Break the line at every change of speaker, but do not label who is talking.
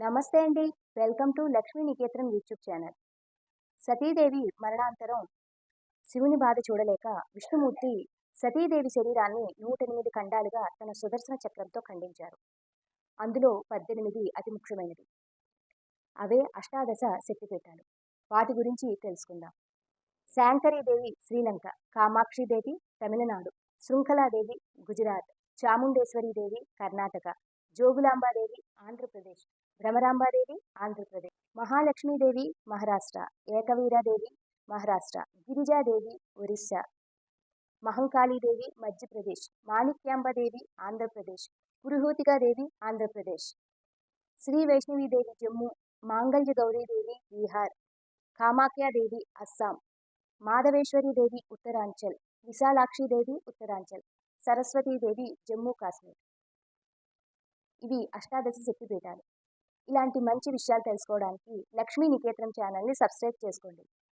నమస్తే అండి. Welcome to Lakshmi Niketanam YouTube channel. Satidevi మరణాంతరం శివుని బాధ చూడలేక విష్ణుమూర్తి సతీదేవి శరీరాన్ని నూట ఎనిమిది ఖండాలుగా తన సుదర్శన చక్రంతో ఖండించారు. అందులో పద్దెనిమిది అతి ముఖ్యమైనవి. అవే అష్టాదశ శక్తిపీఠాలు. వాటి గురించి తెలుసుకుందాం. శాంకరీదేవి శ్రీలంక కామాక్షిదేవి తమిళనాడు శృంఖలాదేవి గుజరాత్ చాముండేశ్వరీదేవి కర్ణాటక జోగులాంబాదేవి ఆంధ్రప్రదేశ్. భ్రమరాంబాదేవి ఆంధ్రప్రదేశ్. మహాలక్ష్మీదేవి మహారాష్ట్ర. ఏకవీరాదేవి మహారాష్ట్ర. గిరిజాదేవి ఒరిస్సా. మహంకాళీదేవి మధ్యప్రదేశ్. మాణిక్యాంబదేవి ఆంధ్రప్రదేశ్. పురుహూతికాదేవి ఆంధ్రప్రదేశ్. శ్రీ వైష్ణవీదేవి జమ్మూ. మాంగళ్య గౌరీదేవి బీహార్. కామాఖ్యాదేవి అస్సాం. మాధవేశ్వరీదేవి ఉత్తరాంచల్. విశాలాక్షిదేవి ఉత్తరాంచల్. సరస్వతీదేవి జమ్మూ కాశ్మీర్. ఇవి అష్టాదశ శక్తిపీఠాలు. ఇలాంటి మంచి విషయాలు తెలుసుకోవడానికి లక్ష్మీ నికేతనం ఛానల్ని సబ్స్క్రైబ్ చేసుకోండి.